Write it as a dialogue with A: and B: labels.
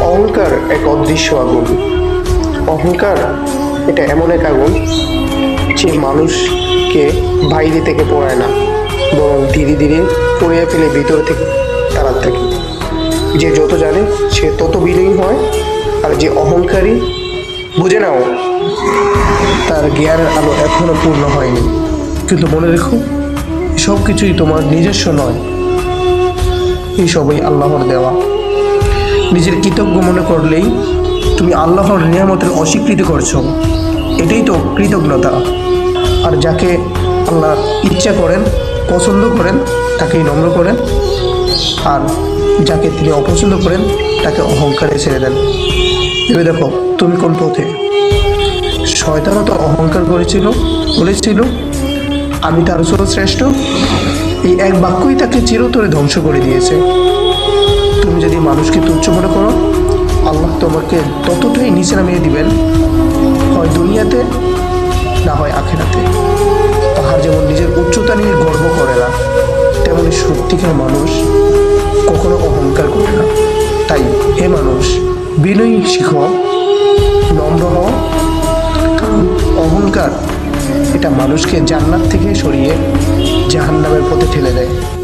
A: অহংকার এক অদৃশ্য আগুন। অহংকার এটা এমন এক আগুন যে মানুষকে বাইরে থেকে পড়ায় না, বরং ধীরে ধীরে পড়িয়ে ফেলে ভিতর থেকে তারা থাকে। যে যত জানে, সে তত বিলীন হয়, আর যে অহংকারী, বুঝে নাও, তার জ্ঞানের আলো এখনও পূর্ণ হয়নি। কিন্তু মনে রেখো সব কিছুই তোমার নিজস্ব নয়। এই সবই আল্লাহর দেওয়া। নিজের কৃতজ্ঞ মনে করলেই তুমি আল্লাহর নিয়ামতের অস্বীকৃতি করছ। এটাই তো কৃতজ্ঞতা। আর যাকে আল্লাহ ইচ্ছা করেন, পছন্দ করেন, তাকেই নম্র করেন। আর যাকে তিনি অপছন্দ করেন, তাকে অহংকারে ছেড়ে দেন। ভেবে দেখো, তুমি কোন পথে? শয়তানও তো অহংকার করেছিল, বলেছিল আমি তার শ্রেষ্ঠ। এই এক বাক্যই তাকে চিরতরে ধ্বংস করে দিয়েছে। তুমি যদি মানুষকে তুচ্ছ মনে করো, আল্লাহ তোমাকে ততটাই নিচে নামিয়ে দিবেন, হয় দুনিয়াতে না হয় আখেরাতে। তাহার যেমন নিজের উচ্চতা নিয়ে গর্ব করে না, তেমনি সত্যিকার মানুষ কখনো অহংকার করে না। তাই হে মানুষ, বিনয়ী শিখ, নম্র হও। অহংকার এটা মানুষকে জান্নাত থেকে সরিয়ে জাহান্নামের পথে ঠেলে দেয়।